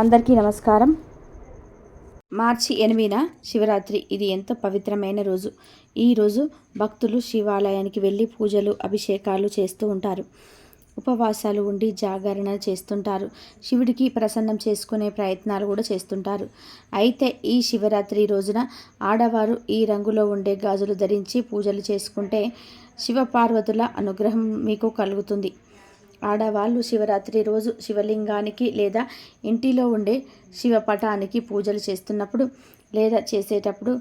అందరికీ నమస్కారం. మార్చి ఎనిమిదిన శివరాత్రి. ఇది ఎంతో పవిత్రమైన రోజు. ఈ రోజు భక్తులు శివాలయానికి వెళ్ళి పూజలు అభిషేకాలు చేస్తూ ఉంటారు. ఉపవాసాలు ఉండి జాగరణ చేస్తుంటారు. శివుడికి ప్రసన్నం చేసుకునే ప్రయత్నాలు కూడా చేస్తుంటారు. అయితే ఈ శివరాత్రి రోజున ఆడవారు ఈ రంగులో ఉండే గాజులు ధరించి పూజలు చేసుకుంటే శివపార్వతుల అనుగ్రహం మీకు కలుగుతుంది. ఆడవాళ్ళు శివరాత్రి రోజు శివలింగానికి లేదా ఇంటిలో ఉండే శివపటానికి పూజలు చేస్తున్నప్పుడు లేదా చేసేటప్పుడు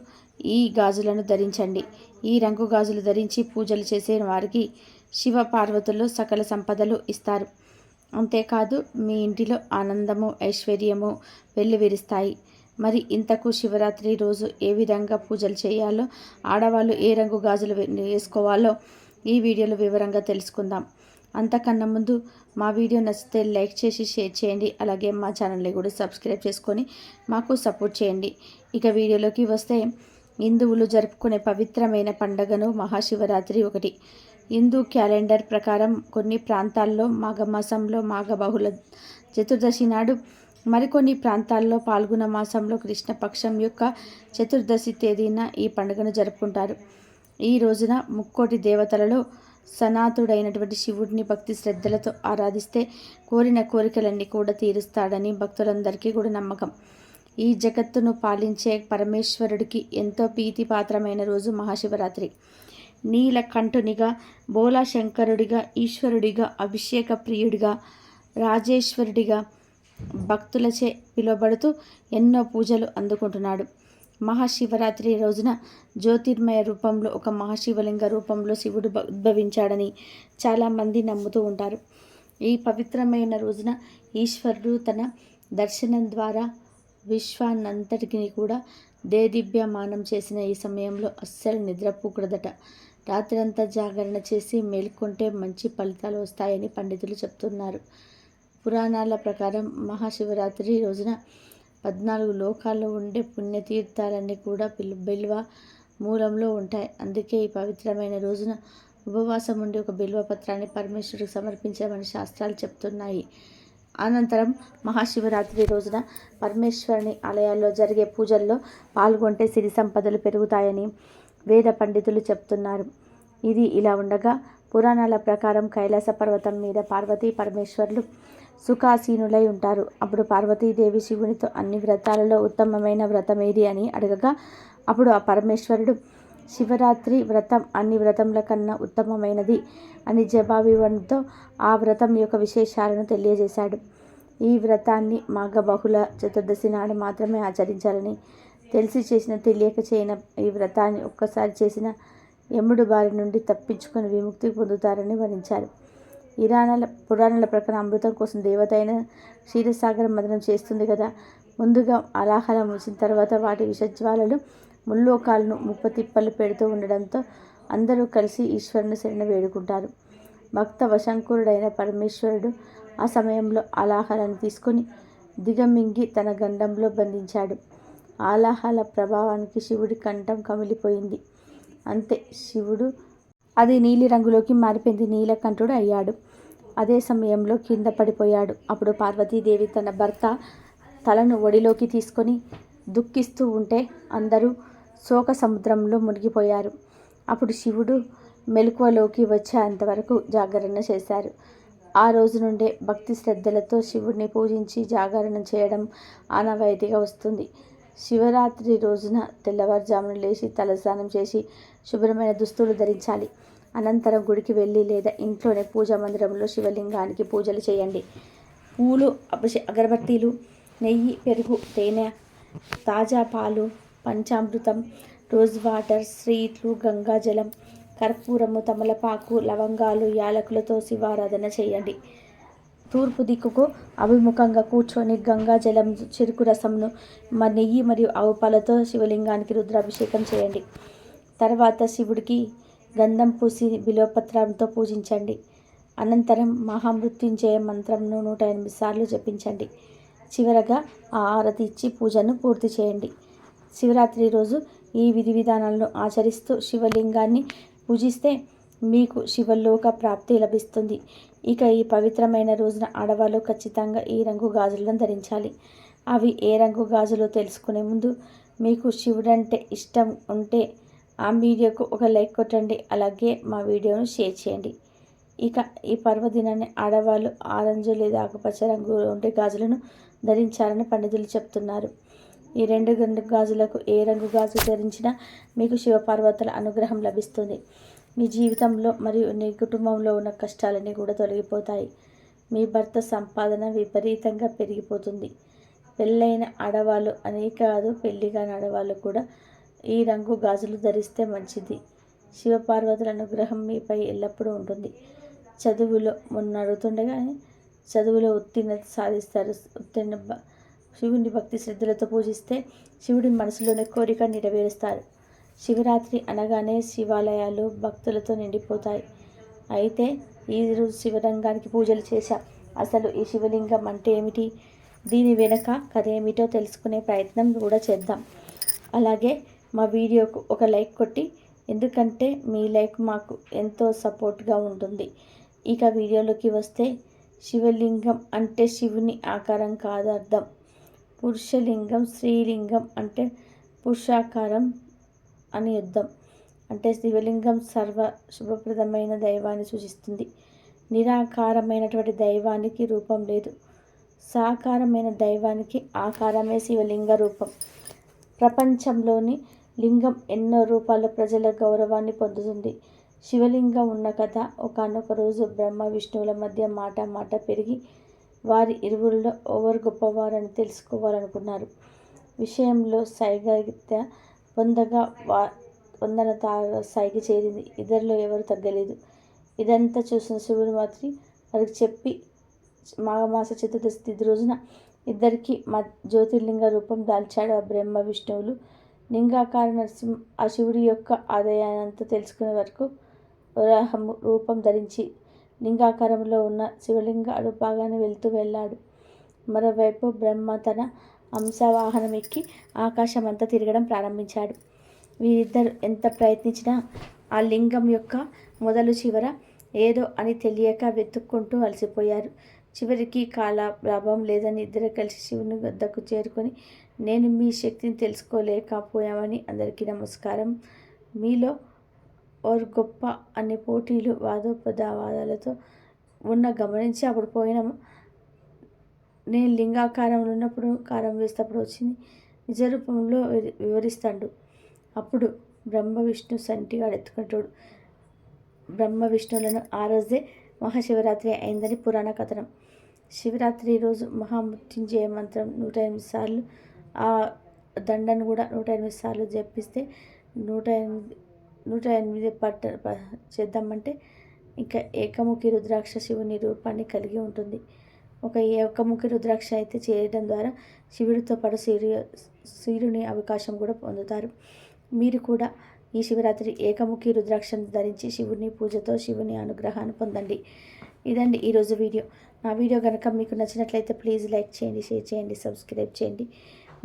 ఈ గాజులను ధరించండి. ఈ రంగు గాజులు ధరించి పూజలు చేసే వారికి శివ పార్వతులు సకల సంపదలు ఇస్తారు. అంతేకాదు మీ ఇంటిలో ఆనందము ఐశ్వర్యము వెల్లివిరుస్తాయి. మరి ఇంతకు శివరాత్రి రోజు ఏ విధంగా పూజలు చేయాలో ఆడవాళ్ళు ఏ రంగు గాజులు వేసుకోవాలో ఈ వీడియోలో వివరంగా తెలుసుకుందాం. అంతకన్నా ముందు మా వీడియో నచ్చితే లైక్ చేసి షేర్ చేయండి. అలాగే మా ఛానల్ని కూడా సబ్స్క్రైబ్ చేసుకొని మాకు సపోర్ట్ చేయండి. ఇక వీడియోలోకి వస్తే హిందువులు జరుపుకునే పవిత్రమైన పండగను మహాశివరాత్రి ఒకటి. హిందూ క్యాలెండర్ ప్రకారం కొన్ని ప్రాంతాల్లో మాఘమాసంలో మాఘబహుళ చతుర్దశి నాడు మరికొన్ని ప్రాంతాల్లో పాల్గొన మాసంలో కృష్ణపక్షం యొక్క చతుర్దశి తేదీన ఈ పండుగను జరుపుకుంటారు. ఈ రోజున ముక్కోటి దేవతలలో సనాతుడైనటువంటి శివుడిని భక్తి శ్రద్ధలతో ఆరాధిస్తే కోరిన కోరికలన్నీ కూడా తీరుస్తాడని భక్తులందరికీ కూడా నమ్మకం. ఈ జగత్తును పాలించే పరమేశ్వరుడికి ఎంతో ప్రీతిపాత్రమైన రోజు మహాశివరాత్రి. నీలకంఠునిగా బోలాశంకరుడిగా ఈశ్వరుడిగా అభిషేక ప్రియుడిగా రాజేశ్వరుడిగా భక్తులచే పిలువబడుతూ ఎన్నో పూజలు అందుకుంటున్నాడు. మహాశివరాత్రి రోజున జ్యోతిర్మయ రూపంలో ఒక మహాశివలింగ రూపంలో శివుడు ఉద్భవించాడని చాలామంది నమ్ముతూ ఉంటారు. ఈ పవిత్రమైన రోజున ఈశ్వరుడు తన దర్శనం ద్వారా విశ్వాన్నంతటికి కూడా దేదిభ్యమానం చేసిన ఈ సమయంలో అస్సలు నిద్రపోకూడదట. రాత్రంతా జాగరణ చేసి మేల్కొంటే మంచి ఫలితాలు వస్తాయని పండితులు చెప్తున్నారు. పురాణాల ప్రకారం మహాశివరాత్రి రోజున పద్నాలుగు లోకాల్లో ఉండే పుణ్యతీర్థాలన్నీ కూడా పిల్ బిల్వ మూలంలో ఉంటాయి. అందుకే ఈ పవిత్రమైన రోజున ఉపవాసం ఉండి ఒక బిల్వ పత్రాన్ని పరమేశ్వరుడికి సమర్పించామని శాస్త్రాలు చెప్తున్నాయి. అనంతరం మహాశివరాత్రి రోజున పరమేశ్వరుని ఆలయాల్లో జరిగే పూజల్లో పాల్గొంటే సిరి సంపదలు పెరుగుతాయని వేద పండితులు చెప్తున్నారు. ఇది ఇలా ఉండగా పురాణాల ప్రకారం కైలాస పర్వతం మీద పార్వతీ పరమేశ్వరులు సుఖాసీనులై ఉంటారు. అప్పుడు పార్వతీదేవి శివునితో అన్ని వ్రతాలలో ఉత్తమమైన వ్రతం ఏది అని అడగగా అప్పుడు ఆ పరమేశ్వరుడు శివరాత్రి వ్రతం అన్ని వ్రతముల కన్నా ఉత్తమమైనది అని జవాబివ్వడంతో ఆ వ్రతం యొక్క విశేషాలను తెలియజేశాడు. ఈ వ్రతాన్ని మాఘ బహుళ చతుర్దశి నాడు మాత్రమే ఆచరించాలని తెలిసి చేసిన తెలియక చేయన ఈ వ్రతాన్ని ఒక్కసారి చేసిన యముడు బారి నుండి తప్పించుకొని విముక్తి పొందుతారని వర్ణించారు. ఇరాణాల పురాణాల ప్రకారం అమృతం కోసం దేవత అయిన క్షీరసాగరం మదనం చేస్తుంది కదా. ముందుగా అలాహారం వచ్చిన తర్వాత వాటి విషజ్వాలలు ముల్లోకాలను ముప్పతిప్పలు పెడుతూ ఉండడంతో అందరూ కలిసి ఈశ్వరుని శరణ వేడుకుంటారు. భక్త వశంకురుడైన పరమేశ్వరుడు ఆ సమయంలో ఆలాహలాన్ని తీసుకొని దిగమింగి తన గండంలో బంధించాడు. ఆలాహాల ప్రభావానికి శివుడి కంఠం కమిలిపోయింది. అంతే. శివుడు అది నీలి రంగులోకి మారిపోయింది. నీలకంఠుడు అయ్యాడు. అదే సమయంలో కింద పడిపోయాడు. అప్పుడు పార్వతీదేవి తన భర్త తలను ఒడిలోకి తీసుకొని దుఃఖిస్తూ ఉంటే అందరూ శోక సముద్రంలో మునిగిపోయారు. అప్పుడు శివుడు మెలకువలోకి వచ్చేంతవరకు జాగరణ చేశారు. ఆ రోజు నుండే భక్తి శ్రద్ధలతో శివుడిని పూజించి జాగరణ చేయడం ఆనవాయితీగా వస్తుంది. శివరాత్రి రోజున తెల్లవారుజామున లేచి తలస్నానం చేసి శుభ్రమైన దుస్తులు ధరించాలి. అనంతరం గుడికి వెళ్ళి లేదా ఇంట్లోనే పూజా మందిరంలో శివలింగానికి పూజలు చేయండి. పూలు అభిష అగరబత్తీలు నెయ్యి పెరుగు తేనె తాజా పాలు పంచామృతం రోజ్ వాటర్ స్వీట్లు గంగాజలం కర్పూరము తమలపాకు లవంగాలు యాలకులతో శివారాధన చేయండి. తూర్పు దిక్కుకు అభిముఖంగా కూర్చొని గంగా జలం చెరుకు రసంను మరి నెయ్యి మరియు ఆవు పాలతో శివలింగానికి రుద్రాభిషేకం చేయండి. తర్వాత శివుడికి గంధం పూసి బిలోపత్రంతో పూజించండి. అనంతరం మహామృత్యుంజయ మంత్రంను నూట ఎనిమిది సార్లు జపించండి. చివరగా ఆ ఆరతి ఇచ్చి పూజను పూర్తి చేయండి. శివరాత్రి రోజు ఈ విధి విధానాలను ఆచరిస్తూ శివలింగాన్ని పూజిస్తే మీకు శివలోక ప్రాప్తి లభిస్తుంది. ఇక ఈ పవిత్రమైన రోజున ఆడవాళ్ళు ఖచ్చితంగా ఈ రంగు గాజులను ధరించాలి. అవి ఏ రంగు గాజులో తెలుసుకునే ముందు మీకు శివుడంటే ఇష్టం ఉంటే ఆ వీడియోకు ఒక లైక్ కొట్టండి. అలాగే మా వీడియోను షేర్ చేయండి. ఇక ఈ పర్వదినాన్ని ఆడవాళ్ళు ఆరెంజ్ లేదా ఆకుపచ్చ రంగు ఉండే గాజులను ధరించాలని పండితులు చెప్తున్నారు. ఈ రెండు రెండు గాజులకు ఏ రంగు గాజు ధరించినా మీకు శివపార్వతుల అనుగ్రహం లభిస్తుంది. మీ జీవితంలో మరియు నీ కుటుంబంలో ఉన్న కష్టాలన్నీ కూడా తొలగిపోతాయి. మీ భర్త సంపాదన విపరీతంగా పెరిగిపోతుంది. పెళ్ళైన ఆడవాళ్ళు అనే కాదు పెళ్ళి కాని ఆడవాళ్ళు కూడా ఈ రంగు గాజులు ధరిస్తే మంచిది. శివపార్వతుల అనుగ్రహం మీపై ఎల్లప్పుడూ ఉంటుంది. చదువులో మొన్న అడుగుతుండగానే చదువులో ఉత్తీర్ణత సాధిస్తారు. ఉత్తీర్ణ భ- శివుని భక్తి శ్రద్ధలతో పూజిస్తే శివుడి మనసులోని కోరిక నెరవేరుస్తారు. శివరాత్రి అనగానే శివాలయాలు భక్తులతో నిండిపోతాయి. అయితే ఈ రోజు శివలింగానికి పూజలు చేశా. అసలు ఈ శివలింగం అంటే ఏమిటి? దీని వెనక కథ ఏమిటో తెలుసుకునే ప్రయత్నం కూడా చేద్దాం. అలాగే మా వీడియోకు ఒక లైక్ కొట్టి ఎందుకంటే మీ లైక్ మాకు ఎంతో సపోర్ట్గా ఉంటుంది. ఇక వీడియోలోకి వస్తే శివలింగం అంటే శివుని ఆకారం కాదు అర్థం పురుషలింగం స్త్రీలింగం అంటే పురుషాకారం అని యుద్ధం అంటే శివలింగం సర్వ శుభప్రదమైన దైవాన్ని సూచిస్తుంది. నిరాకారమైనటువంటి దైవానికి రూపం లేదు. సాకారమైన దైవానికి ఆకారమే శివలింగ రూపం. ప్రపంచంలోని లింగం ఎన్నో రూపాలు ప్రజల గౌరవాన్ని పొందుతుంది. శివలింగం ఉన్న కథ ఒకనొక రోజు బ్రహ్మ విష్ణువుల మధ్య మాట మాట పెరిగి వారి ఇరువురిలో ఎవరు గొప్పవారని తెలుసుకోవాలనుకున్నారు. విషయంలో సైగత్య పొందగా వా వందన తార స్థాయికి చేరింది. ఇద్దరిలో ఎవరు తగ్గలేదు. ఇదంతా చూసిన శివుడు మాత్రి వారికి చెప్పి మాఘమాస చతుర్దశి తిథి రోజున ఇద్దరికి మా జ్యోతిర్లింగ రూపం దాల్చాడు ఆ బ్రహ్మ విష్ణువులు. లింగాకార నరసింహ ఆ శివుడి యొక్క ఆదాయాన్నంతా తెలుసుకునే వరకు వరాహము రూపం ధరించి లింగాకారంలో ఉన్న శివలింగ అడుపాగానే వెళ్తూ వెళ్ళాడు. మరోవైపు బ్రహ్మ తన హంసవాహనం ఎక్కి ఆకాశమంతా తిరగడం ప్రారంభించాడు. వీరిద్దరు ఎంత ప్రయత్నించినా ఆ లింగం యొక్క మొదలు చివర ఏదో అని తెలియక వెతుక్కుంటూ అలసిపోయారు. చివరికి కాల లాభం లేదని ఇద్దరు కలిసి శివుని వద్దకు చేరుకొని నేను మీ శక్తిని తెలుసుకోలేకపోయామని అందరికీ నమస్కారం. మీలో ఓర్ గొప్ప అనే పోటీలు వాదోపదావాదాలతో ఉన్న గమనించి అప్పుడు పోయినాము నేను లింగాకారంలో ఉన్నప్పుడు కారం వేసేటప్పుడు వచ్చింది. నిజ రూపంలో వివరిస్తాడు. అప్పుడు బ్రహ్మ విష్ణు సంటిగాడు ఎత్తుకుంటాడు బ్రహ్మ విష్ణువులను ఆ రోజే మహాశివరాత్రి అయిందని పురాణ కథనం. శివరాత్రి రోజు మహామృత్యుంజయ మంత్రం నూట ఎనిమిది సార్లు ఆ దండను కూడా నూట ఎనిమిది సార్లు జపిస్తే నూట ఎనిమిది నూట ఎనిమిది పట్ట చేద్దామంటే ఇంకా ఏకముఖి రుద్రాక్ష శివుని రూపాన్ని కలిగి ఉంటుంది. ఒక ఏకముఖి రుద్రాక్ష అయితే చేయడం ద్వారా శివుడితో పాటు సూర్య సూర్యుని అవకాశం కూడా పొందుతారు. మీరు కూడా ఈ శివరాత్రి ఏకముఖి రుద్రాక్షను ధరించి శివుని పూజతో శివుని అనుగ్రహాన్ని పొందండి. ఇదండి ఈరోజు వీడియో. నా వీడియో కనుక మీకు నచ్చినట్లయితే ప్లీజ్ లైక్ చేయండి షేర్ చేయండి సబ్స్క్రైబ్ చేయండి.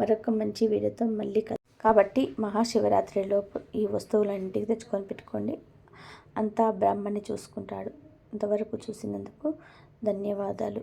మరొక మంచి వీడియోతో మళ్ళీ కాబట్టి మహాశివరాత్రిలోపు ఈ వస్తువులన్నింటికి తెచ్చుకొని పెట్టుకోండి. అంతా బ్రహ్మని చూసుకుంటాడు. ఇంతవరకు చూసినందుకు ధన్యవాదాలు.